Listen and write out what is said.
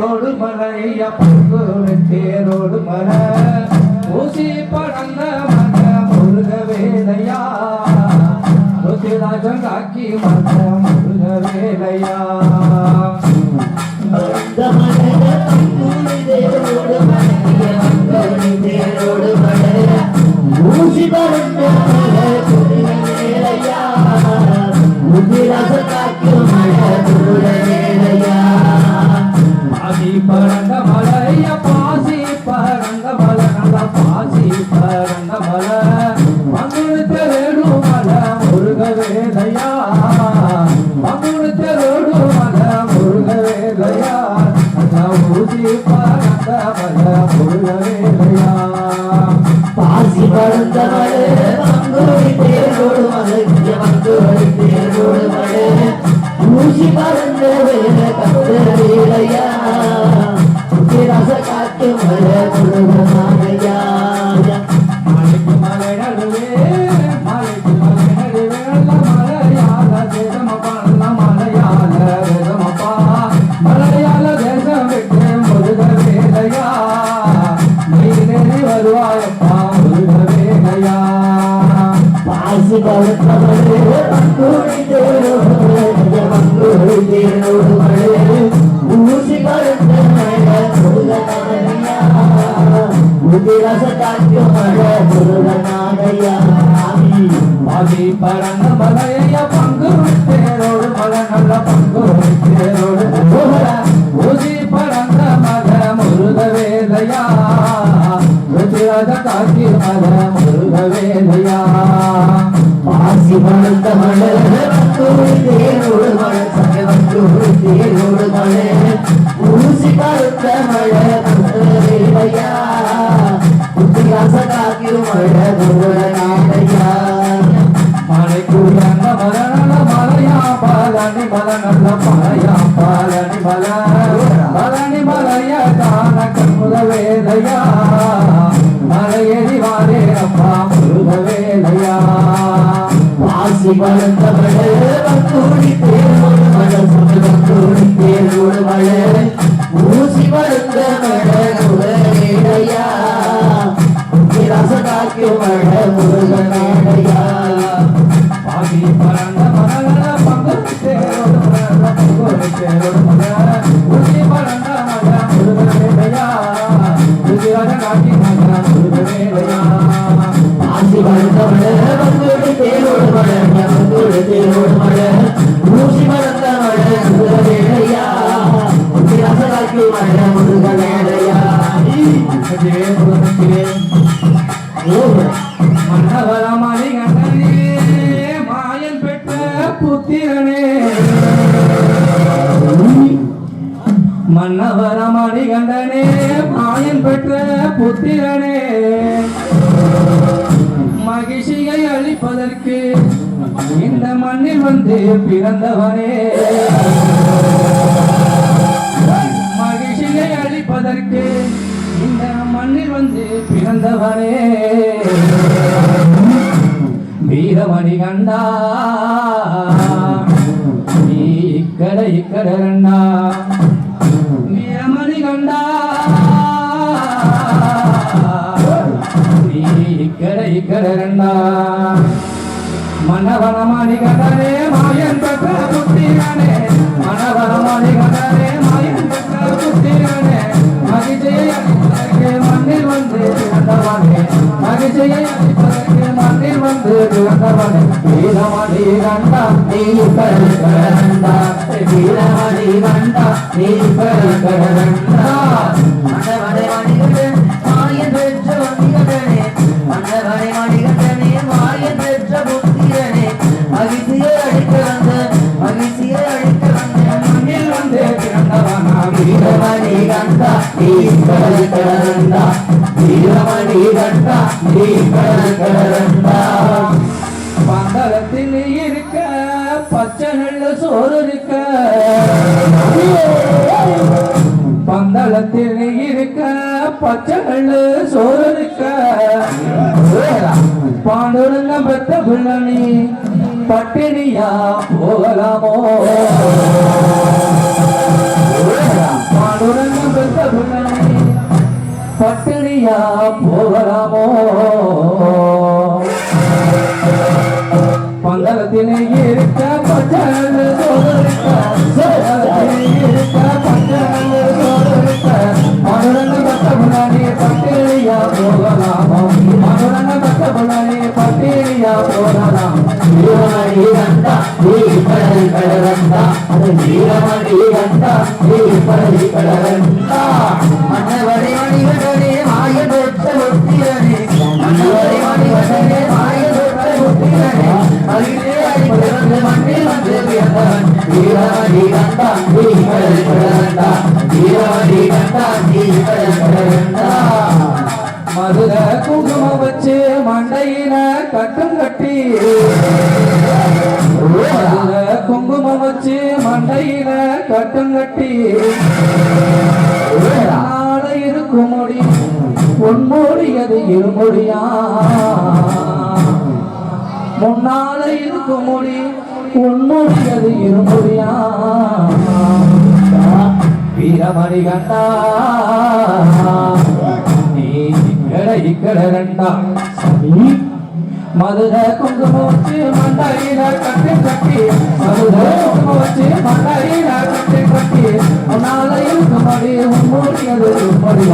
தேரோடு மலைய பங்கு தேரோடு மல ஊசி படந்த மக முருக வேலையா. ருத்திராஜன் காக்கி மக முருக வேலையா. ஊசி பறந்த மலை முருக வேலையா. வருவாயப்பா. பறந்த மலைய பங்கு தேரோடு மலை நல்ல பங்கு தேரோடு ஊசி பறந்த மல முருக வேலையா ருச்சிராஜ காக்கி மல முருக வேலையா ஆசி பழுத்த மழை பங்குனி மழை சங்க பங்குனி தேரோடு மழை ஊசி பழுத்த மழை முருகனாகையா உதிரச காக்கும் மழை முருகனாகையா மலைக்கு அந்த மல நல்ல மலையா பாலனி மல நல்ல மலையா பழனி மல பழனி மலைய வாரே அப்பா. பாசி பழுத்த மழை பங்குனி தேரோடு மழை ஊசி பழுத்த மழை முருகனையா மழை பறந்த பங்கு தேரோடு மலர பங்கு தேரோடு மலர ஊசி பறந்த மல முருக காட்டி மல மன்னவரமணி கண்டனே மாயன் பெற்ற புத்திரனே மன்னவரமணி கண்டனே மாயன் பெற்ற புத்திரனே. மகிழ்ச்சியை அளிப்பதற்கு இந்த மண்ணில் வந்து பிறந்தவனே. மகிழ்ச்சியை அளிப்பதற்கு இந்த மண்ணில் வந்து பிறந்தவனே. வீரமணி கண்டா நீ இக்கட இக்கட ரெண்டா இக்கட ரெண்டா மன்னவனமணி கண்டனே மாயன் பெற்ற புத்திரனே. மன்னவனமணி கண்டனே மாயன் பெற்ற புத்திரனே. மகிழ்ச்சியை அளிப்பதற்கு மண்ணில் வந்து பிறந்தவனே மகிழ்ச்சியை அளிப்பதற்கு மண்ணில் வந்து பிறந்தவனே வீரமணி கண்டா நீ கண்டா வீரமணி கண்டா நீ கண்டா கண்டா வீரமணி கண்டா நீ கடல் பந்தளத்தில் இருக்க பச்சை நெல்லு சோறு இருக்க. பந்தளத்தில் இருக்க பச்சை நெல்லு சோறு இருக்க. பாண்டுரங்க பெத்த பிள்ளனி பட்டினியா போகலாமோ? மன்னவரை மணிகடனே மாய பெற்ற ஒத்திரனே மன்னவரை மணிகடனே வந்து கண்டா நீ கடல் கடலண்டா கண்டா நீ கடல் மதுர குங்குமம் வச்சு மண்டையின கட்டும் கட்டி மதுர குங்குமம் வச்சு மண்டையின கட்டும் கட்டி இருக்கும் முடி பொன்மொழி அது இருமொழியா முன்னால இருக்கும் முடி. பொன்மொழி அது வீரமணி கண்டா நீ இக்கட இக்கட ரெண்டா மதுர குங்குமம் வச்சு மண்டையில கட்டி கட்டி. மதுர குங்குமம் வச்சு மண்டையில கட்டி கட்டி. இருக்கும்படி